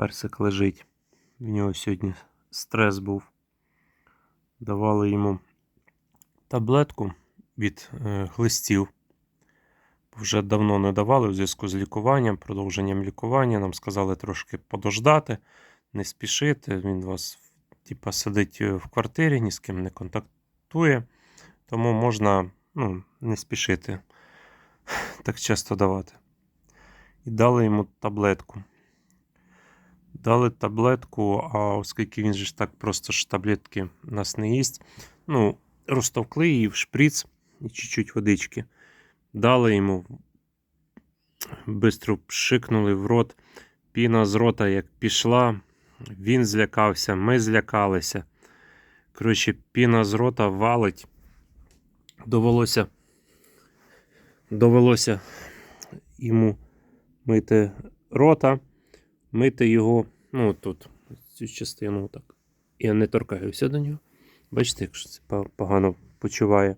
Персик лежить. В нього сьогодні стрес був. Давали йому таблетку від е, глистів. Вже давно не давали в зв'язку з лікуванням, продовженням лікування. Нам сказали трошки подождати, не спішити. Він вас типа, сидить е, в квартирі, ні з ким не контактує. Тому можна ну, не спішити так часто давати. І дали йому таблетку. Дали таблетку, а оскільки він же ж так просто ж таблетки у нас не їсть, ну, розтовкли її в шприц і чуть-чуть водички. Дали йому, бистро пшикнули в рот. Піна з рота як пішла, він злякався, ми злякалися. Коротше, піна з рота валить. Довелося, довелося йому мити рота, мити його, ну тут, цю частину так. Я не торкаюся до нього. Бачите, якщо це погано почуває.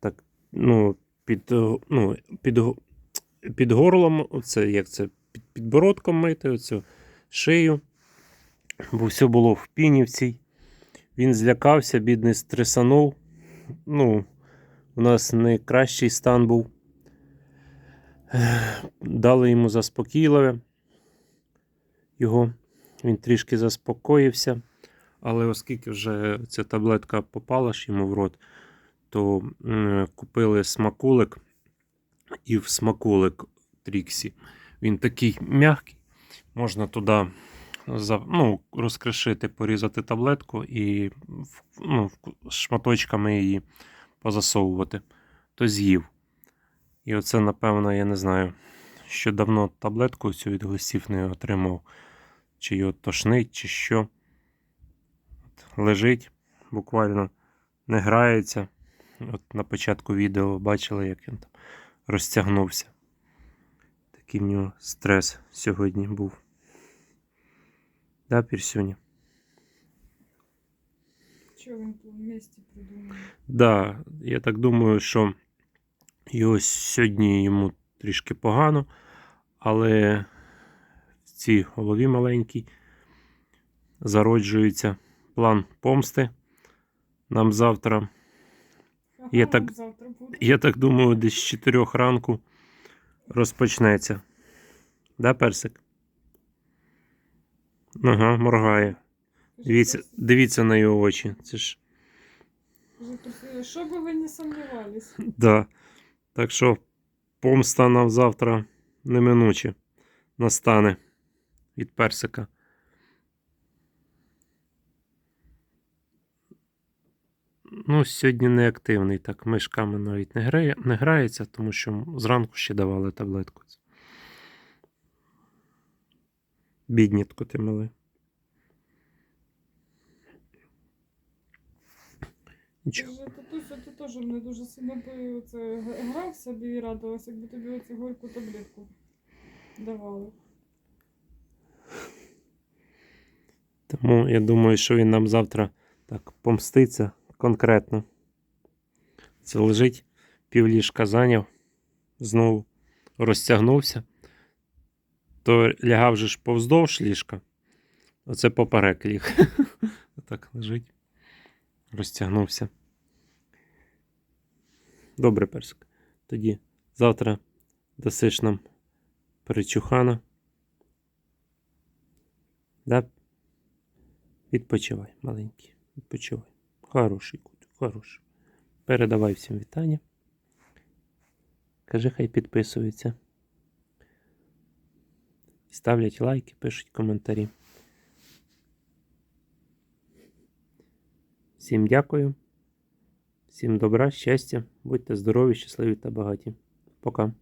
Так, ну, під, е, ну, під, під горлом, оце, як це, під підбородком мити, оцю шию. Бо все було в піні в цій. Він злякався, бідний стресанув. Ну, у нас найкращий стан був. Дали йому заспокійливе його. Він трішки заспокоївся. Але оскільки вже ця таблетка попала ж йому в рот, то купили смакулик і в смакулик Тріксі. Він такий м'який. Можна туди ну, розкришити, порізати таблетку і ну, шматочками її позасовувати. То з'їв. І оце, напевно, я не знаю, що давно таблетку цю від глистів не отримав. Чи його тошнить, чи що. От, лежить, буквально не грається. От на початку відео бачили, як він там розтягнувся. Такий в нього стрес сьогодні був. Да, Пірсюня? Що він тут вместе придумав? Да, я так думаю, що і ось сьогодні йому трішки погано, але в цій голові маленькій зароджується план помсти. Нам завтра, Я так- я так думаю, десь з 4 ранку розпочнеться. Да, персик? Ага, моргає. Дивіться, дивіться на його очі. Це ж «Тобто, Що би ви не сумнівались? Да. Так що помста нам завтра неминуче настане від персика. Ну, сьогодні не активний, так мишками навіть не, грає, не грається, тому що зранку ще давали таблетку. Біднітко ти мали. Нічого. Татуся, ти теж не дуже сильно би оце грав собі і радувався, якби тобі оцю горьку таблетку давали. Тому я думаю, що він нам завтра так помститься конкретно. Це лежить, півліжка зайняв, знову розтягнувся. То лягав же ж повздовж ліжка. Оце поперек ліг. Отак лежить. Розтягнувся. Добре, персик. Тоді завтра дасиш нам перечухана. Да? Відпочивай, маленький. Відпочивай. Хороший кут, хороший. Передавай всім вітання. Кажи, хай підписуються. Ставлять лайки, пишуть коментарі. Всім дякую. Всім добра, щастя. Будьте здорові, щасливі та багаті. Пока.